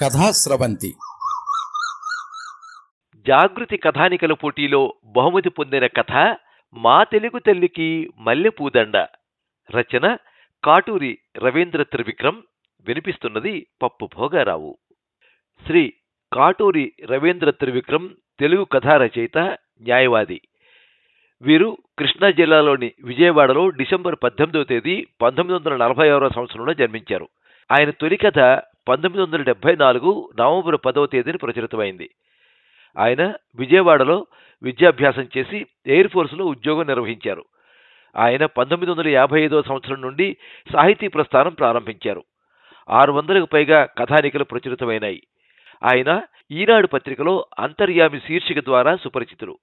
కథాస్రవంతి జాగృతి కథానికల పోటీలో బహుమతి పొందిన కథ మా తెలుగు తల్లికి మల్లెపూదండ. రచన కాటూరి రవీంద్ర త్రివిక్రమ్. వినిపిస్తున్నది పప్పు భోగారావు. శ్రీ కాటూరి రవీంద్ర త్రివిక్రమ్ తెలుగు కథా రచయిత న్యాయవాది. వీరు కృష్ణా జిల్లాలోని విజయవాడలో డిసెంబర్ పద్దెనిమిదవ తేదీ పంతొమ్మిది వందల నలభై ఆరో సంవత్సరంలో జన్మించారు. ఆయన తొలి కథ పంతొమ్మిది వందల డెబ్బై నాలుగు నవంబర్ పదవ తేదీన ప్రచురితమైంది. ఆయన విజయవాడలో విద్యాభ్యాసం చేసి ఎయిర్ ఫోర్స్లో ఉద్యోగం నిర్వహించారు. ఆయన పంతొమ్మిది వందల యాభై ఐదవ సంవత్సరం నుండి సాహితీ ప్రస్థానం ప్రారంభించారు. ఆరు వందలకు పైగా కథానికలు ప్రచురితమైనాయి. ఆయన ఈనాడు పత్రికలో అంతర్యామి శీర్షిక ద్వారా సుపరిచితులు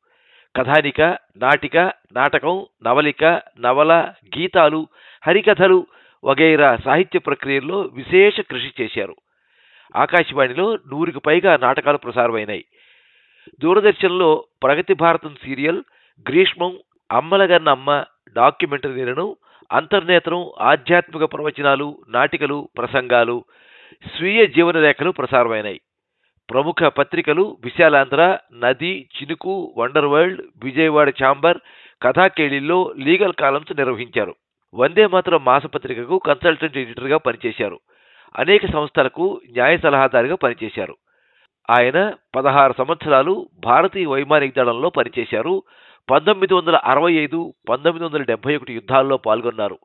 కథానిక నాటిక నాటకం నవలిక నవల గీతాలు హరికథలు వగైరా సాహిత్య ప్రక్రియల్లో విశేష కృషి చేశారు. ఆకాశవాణిలో నూరుకు పైగా నాటకాలు ప్రసారమైనాయి. దూరదర్శన్లో ప్రగతి భారతం సీరియల్ గ్రీష్మం అమ్మలగన్న అమ్మ డాక్యుమెంటరీలను అంతర్నేత్రం ఆధ్యాత్మిక ప్రవచనాలు నాటికలు ప్రసంగాలు స్వీయ జీవన రేఖలు ప్రసారమైనాయి. ప్రముఖ పత్రికలు Visalandhra Nadi Chinuku wonder world Vijayawada chamber కథాకేళిల్లో legal columns నిర్వహించారు. వందే మాత్రం మాసపత్రికకు కన్సల్టెంట్ ఎడిటర్గా పనిచేశారు. అనేక సంస్థలకు న్యాయ సలహాదారుగా పనిచేశారు. ఆయన పదహారు సంవత్సరాలు భారతీయ వైమానిక దళంలో పనిచేశారు. పంతొమ్మిది వందల అరవై ఐదు పంతొమ్మిది వందల డెబ్బై ఒకటి యుద్ధాల్లో పాల్గొన్నారు.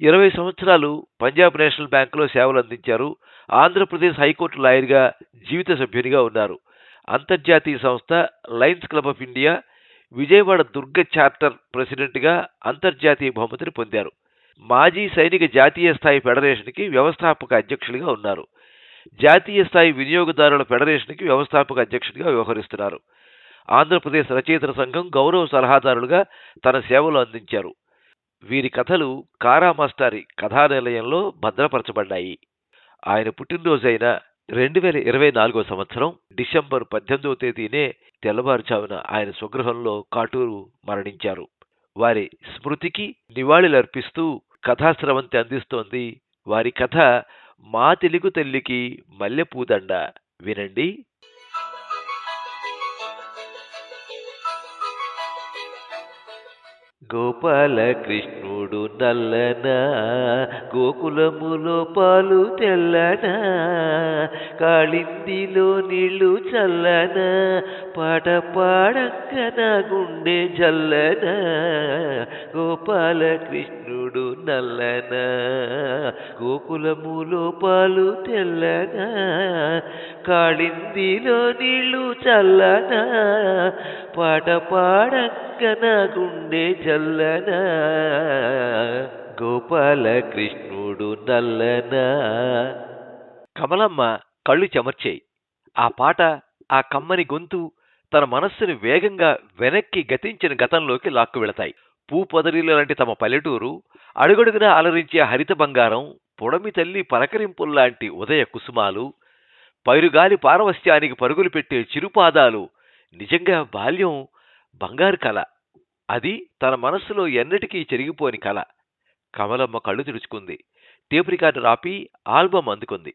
ఇరవై సంవత్సరాలు పంజాబ్ నేషనల్ బ్యాంకులో సేవలు అందించారు. ఆంధ్రప్రదేశ్ హైకోర్టు లాయర్గా జీవిత సభ్యునిగా ఉన్నారు. అంతర్జాతీయ సంస్థ lions club of India Vijayawada Durga charter ప్రెసిడెంట్గా అంతర్జాతీయ బహుమతిని పొందారు. మాజీ సైనిక జాతీయ స్థాయి ఫెడరేషన్కి వ్యవస్థాపక అధ్యక్షులుగా ఉన్నారు. జాతీయ స్థాయి వినియోగదారుల ఫెడరేషన్కి వ్యవస్థాపక అధ్యక్షుడిగా వ్యవహరిస్తున్నారు. ఆంధ్రప్రదేశ్ రచయితల సంఘం గౌరవ సలహాదారులుగా తన సేవలు అందించారు. వీరి కథలు కారా మాస్టారి కథానిలయంలో భద్రపరచబడ్డాయి. ఆయన పుట్టినరోజైన రెండు వేల ఇరవై నాలుగో సంవత్సరం డిసెంబర్ పద్దెనిమిదవ తేదీనే తెల్లవారుజామున ఆయన స్వగృహంలో కాటూరు మరణించారు. వారి స్మృతికి నివాళులర్పిస్తూ కథాస్రవంతి అందిస్తోంది. వారి కథ మా తెలుగు తల్లికి మల్లెపూదండ. వినండి. గోపాలకృష్ణుడు నల్లనా గోకులములో పాలు తెల్లనా కాళిందిలో నీళ్ళు చల్లనా పాట పాడక్కన గుండె జల్లన గోపాలకృష్ణుడు నల్లనా గోకులములో పాలు తెల్లనా కాళిందిలో నీళ్ళు చల్లనా పాట పాడక్కన గుండె చల్లన గోపాలకృష్ణుడు నల్లన. కమలమ్మ కళ్ళు చెమర్చేయి. ఆ పాట ఆ కమ్మని గొంతు తన మనస్సుని వేగంగా వెనక్కి గతించిన గతంలోకి లాక్కు వెళతాయి. పూ లాంటి తమ పల్లెటూరు అడుగడుగున అలరించే హరిత బంగారం పొడమి తల్లి పలకరింపుల్లాంటి ఉదయ కుసుమాలు పైరుగాలి పారవస్యానికి పరుగులు పెట్టే చిరుపాదాలు నిజంగా బాల్యం బంగారు కళ. అది తన మనస్సులో ఎన్నటికీ చెరిగిపోని కళ. కమలమ్మ కళ్ళు తుడుచుకుంది. టేప్ రికార్డు రాపి ఆల్బం అందుకుంది.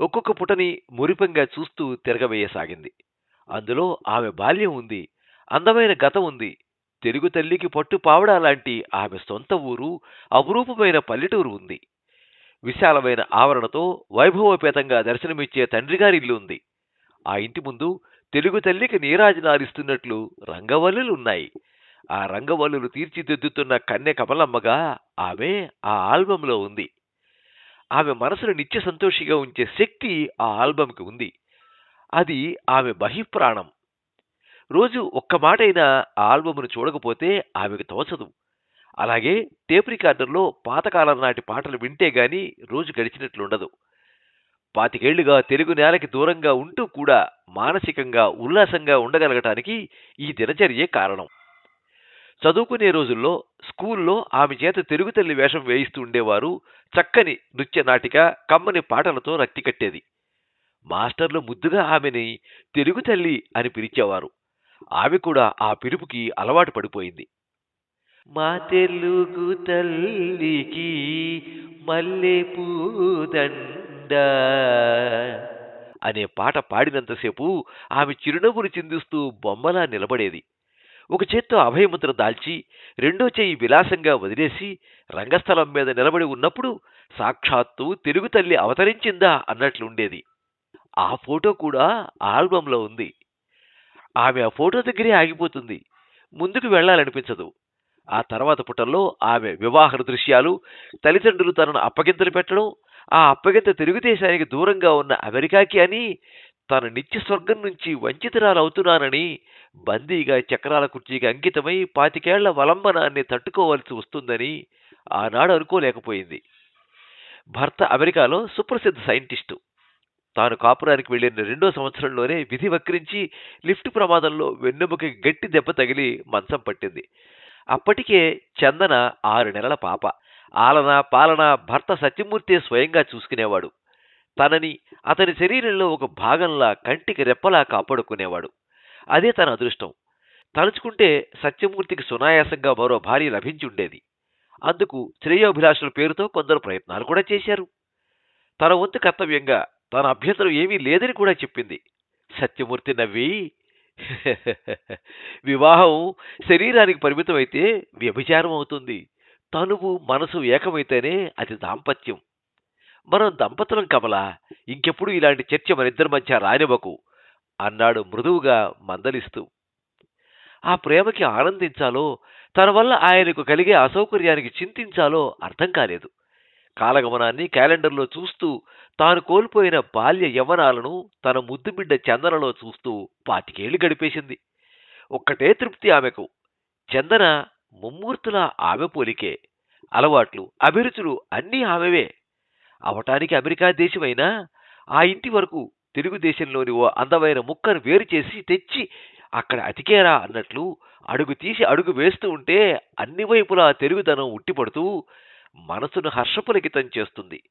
ఒక్కొక్క పుటని మురిపంగా చూస్తూ తిరగవేయసాగింది. అందులో ఆమె బాల్యం ఉంది. అందమైన గతం ఉంది. తెలుగు తల్లికి పట్టు పావడా లాంటి ఆమె సొంత ఊరు అపురూపమైన పల్లెటూరు ఉంది. విశాలమైన ఆవరణతో వైభవోపేతంగా దర్శనమిచ్చే తండ్రిగారి ఇల్లు ఉంది. ఆ ఇంటి ముందు తెలుగు తల్లికి నీరాజనారిస్తున్నట్లు రంగవల్లులున్నాయి ఆ రంగవల్లులు తీర్చిదిద్దుతున్న కన్నె కమలమ్మగా ఆమె ఆ ఆల్బంలో ఉంది. ఆమె మనసును నిత్య సంతోషిగా ఉంచే శక్తి ఆ ఆల్బంకి ఉంది. అది ఆమె బహిప్రాణం. రోజు ఒక్క మాటైనా ఆ ఆల్బమును చూడకపోతే ఆమెకు తోచదు. అలాగే టేప్ రికార్డర్లో పాతకాలం నాటి పాటలు వింటే గాని రోజు గడిచినట్లుండదు. పాతికేళ్ళుగా తెలుగు నేలకి దూరంగా ఉంటూ కూడా మానసికంగా ఉల్లాసంగా ఉండగలగటానికి ఈ దినచర్యే కారణం. చదువుకునే రోజుల్లో స్కూల్లో ఆమె చేత తెలుగు తల్లి వేషం వేయిస్తూ ఉండేవారు చక్కని నృత్య నాటిక కమ్మని పాటలతో రక్తి కట్టేది. మాస్టర్లు ముద్దుగా ఆమెని తెలుగు తల్లి అని పిలిచేవారు. ఆమె కూడా ఆ పిలుపుకి అలవాటు పడిపోయింది. మా తెలుగు తల్లికి మల్లె పూదండ అనే పాట పాడినంతసేపు ఆమె చిరునవ్వులు చిందిస్తూ బొమ్మలా నిలబడేది. ఒక చేత్తో అభయముద్ర దాల్చి రెండో చేయి విలాసంగా వదిలేసి రంగస్థలం మీద నిలబడి ఉన్నప్పుడు సాక్షాత్తు తెలుగు తల్లి అవతరించిందా అన్నట్లుండేది. ఆ ఫోటో కూడా ఆల్బంలో ఉంది. ఆమె ఆ ఫోటో దగ్గరే ఆగిపోతుంది. ముందుకు వెళ్ళాలనిపించదు. ఆ తర్వాత పుటల్లో ఆమె వివాహ దృశ్యాలు తల్లిదండ్రులు తనను అప్పగింతలు పెట్టడం ఆ అప్పగింత తెలుగుదేశానికి దూరంగా ఉన్న అమెరికాకి అని తన నిత్య స్వర్గం నుంచి వంచితురాలవుతున్నానని బందీగా చక్రాల కుర్చీకి అంకితమై పాతికేళ్ళ వలంబనాన్ని తట్టుకోవాల్సి వస్తుందని ఆనాడు అనుకోలేకపోయింది. భర్త అమెరికాలో సుప్రసిద్ధ సైంటిస్టు. తాను కాపురానికి వెళ్ళిన రెండో సంవత్సరంలోనే విధి వక్రించి లిఫ్ట్ ప్రమాదంలో వెన్నెముకకి గట్టి దెబ్బ తగిలి మంచం పట్టింది. అప్పటికే చందన ఆరు నెలల పాప. ఆలన పాలన భర్త సత్యమూర్తి స్వయంగా చూసుకునేవాడు. తనని అతని శరీరంలో ఒక భాగంలా కంటికి రెప్పలా కాపాడుకునేవాడు. అదే తన అదృష్టం. తలుచుకుంటే సత్యమూర్తికి సునాయాసంగా మరో భార్య లభించి ఉండేది అందుకు శ్రేయోభిలాషుల పేరుతో కొందరు ప్రయత్నాలు కూడా చేశారు. తన వంతు కర్తవ్యంగా తన అభ్యంతరం ఏమీ లేదని కూడా చెప్పింది. సత్యమూర్తి నవ్వి వివాహం శరీరానికి పరిమితమైతే వ్యభిచారం అవుతుంది. తనువు మనసు ఏకమైతేనే అది దాంపత్యం. మనం దంపతులం కమలా ఇంకెప్పుడు ఇలాంటి చర్చ మనిద్దరి మధ్య రానివ్వకు అన్నాడు మృదువుగా మందలిస్తూ. ఆ ప్రేమకి ఆనందించాలో తన వల్ల ఆయనకు కలిగే అసౌకర్యానికి చింతించాలో అర్థం కాలేదు. కాలగమనాన్ని క్యాలెండర్లో చూస్తూ తాను కోల్పోయిన బాల్య యవ్వనాలను తన ముద్దుబిడ్డ చందనలో చూస్తూ పాతికేళ్ళు గడిపేసింది. ఒక్కటే తృప్తి ఆమెకు. చందన ముమ్మూర్తుల ఆమె పోలికే. అలవాట్లు అభిరుచులు అన్నీ ఆమెవే. అవటానికి అమెరికా దేశమైనా ఆ ఇంటి వరకు తెలుగుదేశంలోని ఓ అందమైన ముక్కను వేరు చేసి తెచ్చి అక్కడ అతికేరా అన్నట్లు అడుగు తీసి అడుగు వేస్తూ ఉంటే అన్ని వైపులా తెలుగుదనం ఉట్టిపడుతూ మనసును హర్షపులకితం చేస్తుంది.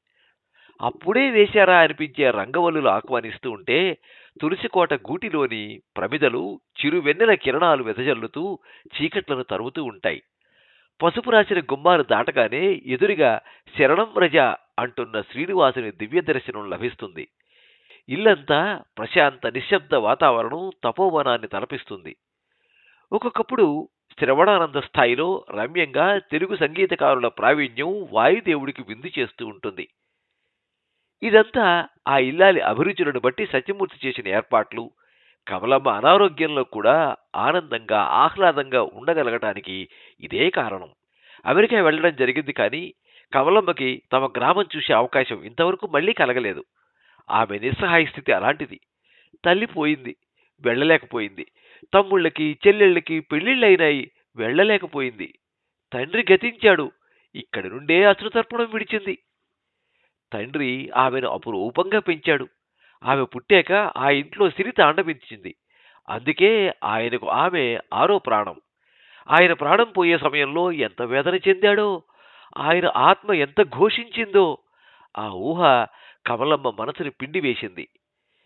అప్పుడే వేశారా అనిపించే రంగవల్లులు ఆహ్వానిస్తూ ఉంటే తులసికోట గూటిలోని ప్రమిదలు చిరువెన్నెల కిరణాలు వెదజల్లుతూ చీకట్లను తరుముతూ ఉంటాయి. పసుపు రాసిన గుమ్మాలు దాటగానే ఎదురుగా శరణం రజ అంటున్న శ్రీనివాసుని దివ్య దర్శనం లభిస్తుంది. ఇల్లంతా ప్రశాంత నిశ్శబ్ద వాతావరణం తపోవనాన్ని తలపిస్తుంది. ఒక్కొక్కప్పుడు శ్రవణానంద స్థాయిలో రమ్యంగా తెలుగు సంగీతకారుల ప్రావీణ్యం వాయుదేవుడికి విందు చేస్తూ ఉంటుంది. ఇదంతా ఆ ఇల్లాలి అభిరుచులను బట్టి సత్యమూర్తి చేసిన ఏర్పాట్లు. కమలమ్మ అనారోగ్యంలో కూడా ఆనందంగా ఆహ్లాదంగా ఉండగలగటానికి ఇదే కారణం. అమెరికా వెళ్ళడం జరిగింది కానీ కమలమ్మకి తమ గ్రామం చూసే అవకాశం ఇంతవరకు మళ్ళీ కలగలేదు. ఆమె నిస్సహాయ స్థితి అలాంటిది. తల్లి పోయింది వెళ్ళలేకపోయింది. తమ్ముళ్ళకి చెల్లెళ్ళకి పెళ్ళిళ్ళైనాయి వెళ్ళలేకపోయింది. తండ్రి గతించాడు. ఇక్కడి నుండే అశ్రుతర్పణం విడిచింది. తండ్రి ఆమెను అపురూపంగా పెంచాడు. ఆమె పుట్టాక ఆ ఇంట్లో సిరి తాండవించింది. అందుకే ఆయనకు ఆమె ఆరో ప్రాణం. ఆయన ప్రాణం పోయే సమయంలో ఎంత వేదన చెందాడో ఆయన ఆత్మ ఎంత ఘోషించిందో ఆ ఊహ కమలమ్మ మనసుని పిండి వేసింది.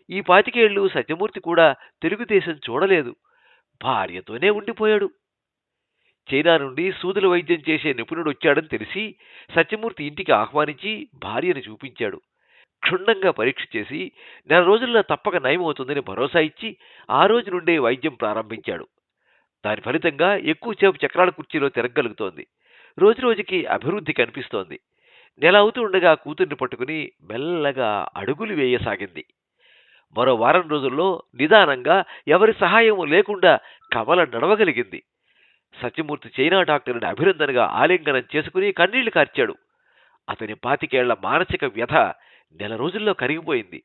ఈ పాతికేళ్ళు సత్యమూర్తి కూడా తెలుగుదేశం చూడలేదు. భార్యతోనే ఉండిపోయాడు. చైనా నుండి సూదుల వైద్యం చేసే నిపుణుడు వచ్చాడని తెలిసి సత్యమూర్తి ఇంటికి ఆహ్వానించి భార్యను చూపించాడు. క్షుణ్ణంగా పరీక్ష చేసి నెల రోజుల్లో తప్పక నయమవుతుందని భరోసా ఇచ్చి ఆ రోజు నుండే వైద్యం ప్రారంభించాడు. దాని ఫలితంగా ఎక్కువసేపు చక్రాల కుర్చీలో తిరగలుగుతోంది రోజు రోజుకి అభివృద్ధి కనిపిస్తోంది. నెల అవుతూ ఉండగా కూతుర్ని పట్టుకుని మెల్లగా అడుగులు వేయసాగింది. మరో వారం రోజుల్లో నిదానంగా ఎవరి సహాయం లేకుండా కమల నడవగలిగింది. సత్యమూర్తి చైనా డాక్టర్ని అభినందనగా ఆలింగనం చేసుకుని కన్నీళ్ళు కార్చాడు. అతని పాతికేళ్ళ మానసిక వ్యధ నెల రోజుల్లో కరిగిపోయింది.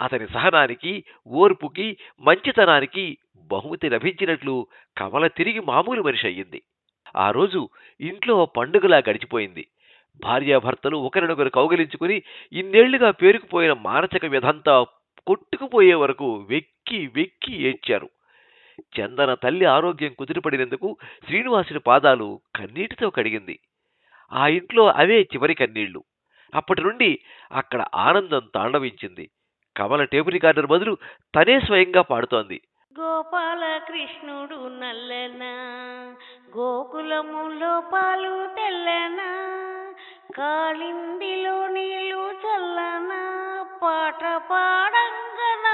అతని సహనానికి ఓర్పుకి మంచితనానికి బహుమతి లభించినట్లు కమల తిరిగి మామూలు మనిషి అయ్యింది. ఆ రోజు ఇంట్లో పండుగలా గడిచిపోయింది. భార్యాభర్తలు ఒకరినొకరు కౌగిలించుకుని ఇన్నేళ్ళుగా పేరుకుపోయిన మానసిక వ్యధంతా కొట్టుకుపోయే వరకు వెక్కి వెక్కి ఏడ్చారు. చందన తల్లి ఆరోగ్యం కుదిరిపడినందుకు శ్రీనివాసుని పాదాలు కన్నీటితో కడిగింది. ఆ ఇంట్లో అవే చివరి కన్నీళ్ళు. అప్పటి నుండి అక్కడ ఆనందం తాండవించింది. కమల టేపు రికార్డర్ బదులు తనే స్వయంగా పాడుతోంది. గోపాలకృష్ణుడు నల్లన గోకులములో పాలు తెల్లనా కాళిందిలో నీళ్ళు చల్లన పాట పాడంగన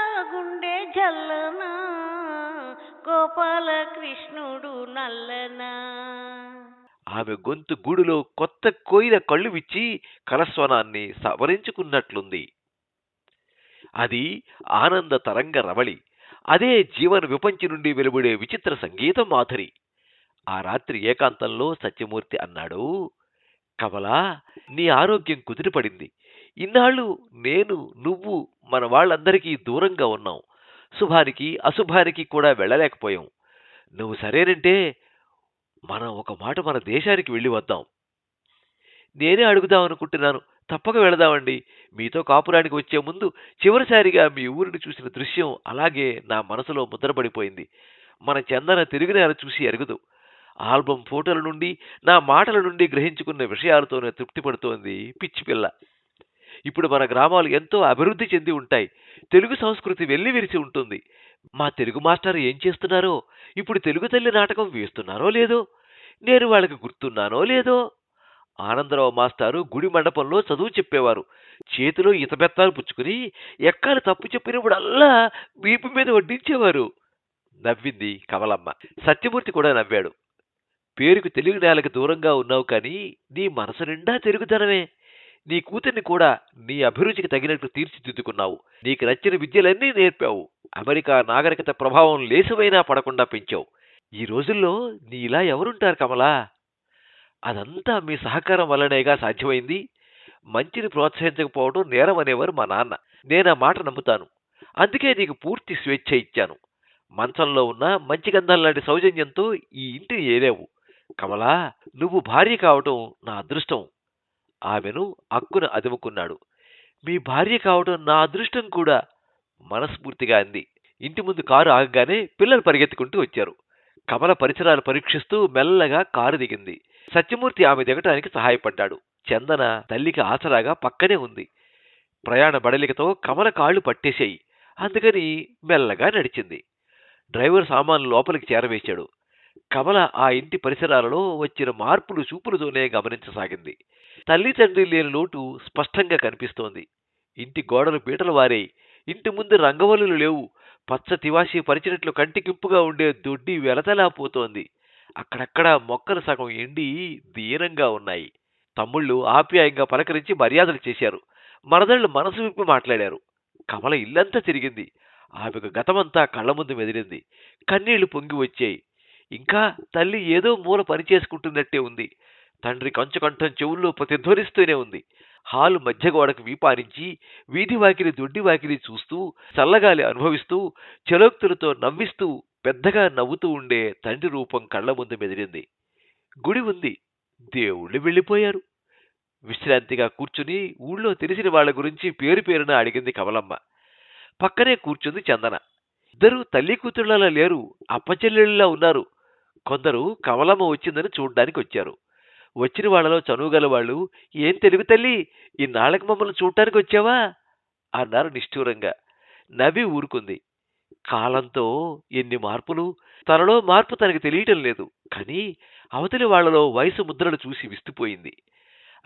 తెల్లనా గోపాల కృష్ణుడు నల్లనా. ఆమె గొంతు గూడులో కొత్త కోయిల కళ్ళు విచ్చి కలస్వనాన్ని సవరించుకున్నట్లుంది. అది ఆనంద తరంగ రవళి అదే జీవన విపంచి నుండి వెలువడే విచిత్ర సంగీతం మాధురి. ఆ రాత్రి ఏకాంతంలో సత్యమూర్తి అన్నాడు కమలా నీ ఆరోగ్యం కుదిరిపడింది ఇన్నాళ్ళు నేను నువ్వు మన వాళ్ళందరికీ దూరంగా ఉన్నాం. శుభానికి అశుభానికి కూడా వెళ్ళలేకపోయాం. నువ్వు సరేనంటే మనం ఒక మాట మన దేశానికి వెళ్ళి వద్దాం. నేనే అడుగుదాం అనుకుంటున్నాను. తప్పక వెళదామండి. మీతో కాపురానికి వచ్చే ముందు చివరిసారిగా మీ ఊరిని చూసిన దృశ్యం అలాగే నా మనసులో ముద్రపడిపోయింది. మన చందన తిరిగిన చూసి ఎరుగుదు. ఆల్బం ఫోటోల నుండి నా మాటల నుండి గ్రహించుకున్న విషయాలతోనే తృప్తి పడుతోంది పిచ్చి పిల్ల. ఇప్పుడు మన గ్రామాలు ఎంతో అభివృద్ధి చెంది ఉంటాయి. తెలుగు సంస్కృతి వెళ్ళి విరిసి ఉంటుంది. మా తెలుగు మాస్టర్ ఏం చేస్తున్నారో? ఇప్పుడు తెలుగు తల్లి నాటకం వేస్తున్నారో లేదో? నేను వాళ్ళకి గుర్తున్నానో లేదో? ఆనందరావు మాస్టారు గుడి మండపంలో చదువు చెప్పేవారు. చేతిలో ఇతబెత్తాలు పుచ్చుకుని ఎక్కాలు తప్పు చెప్పినప్పుడల్లా వీపు మీద వడ్డించేవారు. నవ్వింది కమలమ్మ. సత్యమూర్తి కూడా నవ్వాడు. పేరుకు తెలుగు నేలకు దూరంగా ఉన్నావు కానీ నీ మనసు నిండా తెలుగుతనమే. నీ కూతుర్ని కూడా నీ అభిరుచికి తగినట్టు తీర్చిదిద్దుకున్నావు. నీకు నచ్చిన విద్యలన్నీ నేర్పావు. అమెరికా నాగరికత ప్రభావం లేసువైనా పడకుండా పెంచావు. ఈ రోజుల్లో నీ ఇలా ఎవరుంటారు కమలా? అదంతా మీ సహకారం వల్లనేగా సాధ్యమైంది. మంచిని ప్రోత్సహించకపోవడం నేరం అనేవారు మా నాన్న. నేను ఆ మాట నమ్ముతాను. అందుకే నీకు పూర్తి స్వేచ్ఛ ఇచ్చాను. మంచంలో ఉన్న మంచి గంధం లాంటి సౌజన్యంతో ఈ ఇంటిని ఏలేవు. కమలా నువ్వు భార్య కావటం నా అదృష్టం. ఆమెను అక్కున అదుముకున్నాడు. మీ భార్య కావటం నా అదృష్టం కూడా మనస్ఫూర్తిగా అంది. ఇంటి ముందు కారు ఆగగానే పిల్లలు పరిగెత్తుకుంటూ వచ్చారు. కమల పరిసరాలు పరీక్షిస్తూ మెల్లగా కారు దిగింది. సత్యమూర్తి ఆమె దిగటానికి సహాయపడ్డాడు. చందన తల్లికి ఆసరాగా పక్కనే ఉంది. ప్రయాణ బడలికతో కమల కాళ్ళు పట్టేశాయి. అందుకని మెల్లగా నడిచింది. డ్రైవర్ సామాన్లు లోపలికి చేరవేశాడు. కమల ఆ ఇంటి పరిసరాలలో వచ్చిన మార్పులు చూపులతోనే గమనించసాగింది. తల్లి తండ్రి లేని లోటు స్పష్టంగా కనిపిస్తోంది. ఇంటి గోడలు పీటలు వారాయి. ఇంటి ముందు రంగవల్లులు లేవు. పచ్చ తివాసి పరిచినట్లు కంటికింపుగా ఉండే దొడ్డి వెలతలా పోతోంది. అక్కడక్కడ మొక్కలు సగం ఎండి దీనంగా ఉన్నాయి. తమ్ముళ్ళు ఆప్యాయంగా పలకరించి మర్యాదలు చేశారు. మరదళ్ళు మనసు విప్పి మాట్లాడారు. కమల ఇల్లంతా తిరిగింది. ఆమెకు గతమంతా కళ్ళ ముందు మెదిలింది. కన్నీళ్ళు పొంగి వచ్చాయి. ఇంకా తల్లి ఏదో మూల పని చేసుకుంటున్నట్టే ఉంది. తండ్రి కంచుకంఠం చెవుల్లో ప్రతిధ్వనిస్తూనే ఉంది. హాలు మధ్య గోడకు వీపారించి వీధి వాకిలి దొడ్డి వాకిలి చూస్తూ చల్లగాలి అనుభవిస్తూ చలోక్తులతో నవ్విస్తూ పెద్దగా నవ్వుతూ ఉండే తండ్రి రూపం కళ్ళ ముందు మెదిరింది గుడి ఉంది. దేవుళ్ళు వెళ్ళిపోయారు. విశ్రాంతిగా కూర్చుని ఊళ్ళో తెలిసిన వాళ్ళ గురించి పేరు పేరున అడిగింది కమలమ్మ. పక్కనే కూర్చుంది చందన. ఇద్దరు తల్లి కూతుళ్ళలా లేరు. అప్పచెల్లెళ్ళలా ఉన్నారు. కొందరు కమలమ్మ వచ్చిందని చూడ్డానికి వచ్చారు. వచ్చిన వాళ్ళలో చనువుగల వాళ్ళు ఏం తెలుగు తల్లి ఇన్నాళ్ళకి మమ్మల్ని చూడటానికి వచ్చావా? అన్నారు నిష్ఠూరంగా. నవ్వి ఊరుకుంది. కాలంతో ఎన్ని మార్పులు తనలో మార్పు తనకి తెలియటం లేదు కానీ అవతలి వాళ్ళలో వయసు ముద్రలు చూసి విస్తుపోయింది.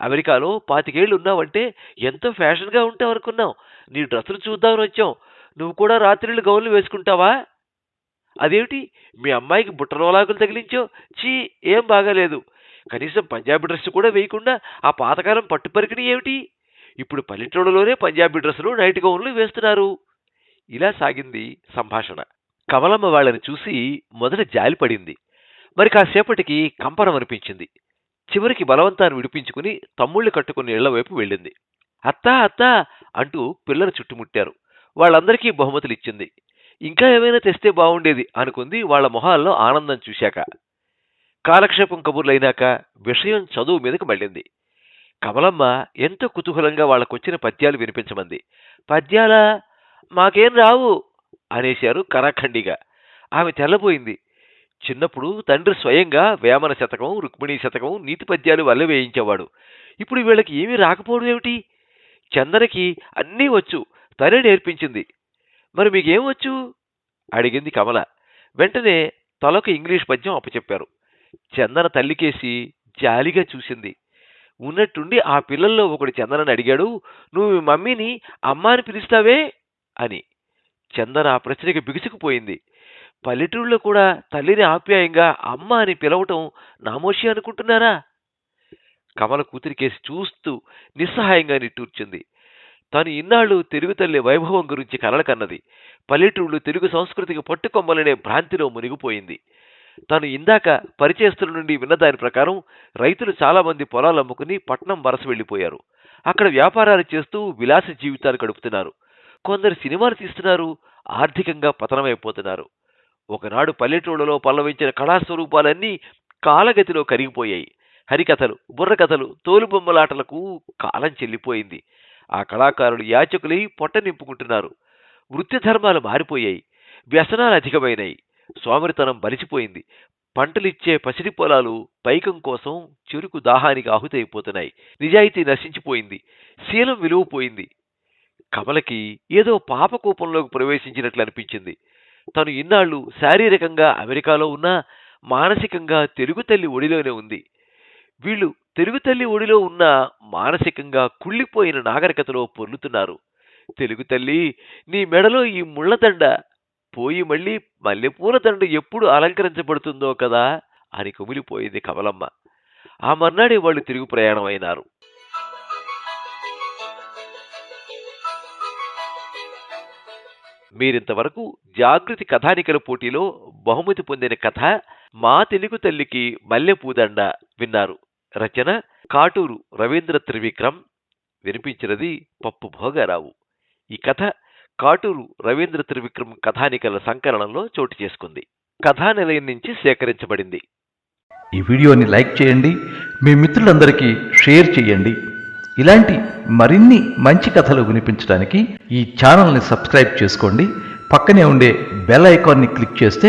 అమెరికాలో పాతికేళ్ళు ఉన్నావంటే ఎంతో ఫ్యాషన్గా ఉంటావనుకున్నాం నీ డ్రెస్సులు చూద్దామని వచ్చాం. నువ్వు కూడా రాత్రిళ్ళు గౌన్లు వేసుకుంటావా? అదేమిటి? మీ అమ్మాయికి బుట్టలోలాకులు తగిలించో చీ ఏం బాగాలేదు. కనీసం పంజాబీ డ్రెస్ కూడా వేయకుండా ఆ పాతకాలం పట్టుపరికిణి ఏమిటి? ఇప్పుడు పల్లెటూళ్ళలోనే పంజాబీ డ్రెస్సులు నైట్ గౌన్లు వేస్తున్నారు. ఇలా సాగింది సంభాషణ. కమలమ్మ వాళ్ళని చూసి మొదట జాలిపడింది మరి కాసేపటికి కంపనం అనిపించింది. చివరికి బలవంతాన్ని విడిపించుకుని తమ్ముళ్ళు కట్టుకుని ఇళ్ళ వైపు వెళ్ళింది. అత్తా అత్తా అంటూ పిల్లలు చుట్టుముట్టారు. వాళ్ళందరికీ బహుమతులు ఇచ్చింది. ఇంకా ఏమైనా తెస్తే బాగుండేది అనుకుంది వాళ్ళ మొహాల్లో ఆనందం చూశాక. కాలక్షేపం కబుర్లైనాక విషయం చదువు మీదకు మళ్ళింది. కమలమ్మ ఎంతో కుతూహలంగా వాళ్ళకొచ్చిన పద్యాలు వినిపించమంది. పద్యాలా? మాకేం రావు అనేశారు కరాఖండిగా. ఆమె తెల్లబోయింది. చిన్నప్పుడు తండ్రి స్వయంగా వేమన శతకం రుక్మిణీ శతకం నీతి పద్యాలు వల్ల వేయించేవాడు. ఇప్పుడు వీళ్ళకి ఏమీ రాకపోవడం ఏమిటి? చందనకి అన్నీ వచ్చు. తనే నేర్పించింది. మరి మీకేం వచ్చు? అడిగింది కమల. వెంటనే తలకు ఇంగ్లీష్ పద్యం అప్పచెప్పారు. చందన తల్లికేసి జాలిగా చూసింది. ఉన్నట్టుండి ఆ పిల్లల్లో ఒకడు చందనని అడిగాడు నువ్వు మీ మమ్మీని అమ్మ అని పిలుస్తావే? అని. చందన ఆ ప్రశ్నకి బిగుసుకుపోయింది. పల్లెటూళ్ళలో కూడా తల్లిని ఆప్యాయంగా అమ్మ అని పిలవటం నామోషి అనుకుంటున్నారా? కమల కూతురికేసి చూస్తూ నిస్సహాయంగా నిట్టూర్చింది. తాను ఇన్నాళ్ళు తెలుగు తల్లి వైభవం గురించి కలలు కన్నది. పల్లెటూళ్ళు తెలుగు సంస్కృతికి పట్టుకొమ్మలనే భ్రాంతిలో మునిగిపోయింది. తాను ఇందాక పరిచయస్తుల నుండి విన్న దాని ప్రకారం రైతులు చాలామంది పొలాలు అమ్ముకుని పట్నం వరస వెళ్ళిపోయారు. అక్కడ వ్యాపారాలు చేస్తూ విలాస జీవితాలు గడుపుతున్నారు. కొందరు సినిమాలు తీస్తున్నారు ఆర్థికంగా పతనమైపోతున్నారు. ఒకనాడు పల్లెటూళ్ళలో పల్లవించిన కళాస్వరూపాలన్నీ కాలగతిలో కరిగిపోయాయి. హరికథలు బుర్రకథలు తోలుబొమ్మలాటలకు కాలం చెల్లిపోయింది. ఆ కళాకారులు యాచకులై పొట్ట నింపుకుంటున్నారు. వృత్తి ధర్మాలు మారిపోయాయి. వ్యసనాలు అధికమైనాయి. సోమరితనం బలిసిపోయింది. పంటలిచ్చే పసిడి పొలాలు పైకం కోసం చెరుకు దాహానికి ఆహుతైపోతున్నాయి. నిజాయితీ నశించిపోయింది. శీలం విలువపోయింది కమలకి ఏదో పాపకూపంలోకి ప్రవేశించినట్లు అనిపించింది. తను ఇన్నాళ్ళు శారీరకంగా అమెరికాలో ఉన్నా మానసికంగా తెలుగు తల్లి ఒడిలోనే ఉంది. వీళ్ళు తెలుగు తల్లి ఒడిలో ఉన్న మానసికంగా కుళ్ళిపోయిన నాగరికతలో పొర్లుతున్నారు. తెలుగు తల్లి నీ మెడలో ఈ ముళ్ళదండ పోయి మళ్ళీ మల్లెపూల దండ ఎప్పుడు అలంకరించబడుతుందో కదా అని కుమిలిపోయింది కమలమ్మ. ఆ మర్నాడే వాళ్ళు తిరుగు ప్రయాణం అయినారు మీరింతవరకు జాగృతి కథానికల పోటీలో బహుమతి పొందిన కథ మా తెలుగు తల్లికి మల్లెపూదండ విన్నారు. రచన కాటూరు రవీంద్ర త్రివిక్రమ్. వినిపించినది పప్పు భోగారావు. ఈ కథ కాటూరు రవీంద్ర త్రివిక్రమ్ కథానికల సంకలనంలో చోటు చేసుకుంది. కథానిలయం నుంచి సేకరించబడింది. ఈ వీడియోని లైక్ చేయండి మీ మిత్రులందరికీ షేర్ చేయండి. ఇలాంటి మరిన్ని మంచి కథలు వినిపించడానికి ఈ ఛానల్ని సబ్స్క్రైబ్ చేసుకోండి. పక్కనే ఉండే బెల్ ఐకాన్ని క్లిక్ చేస్తే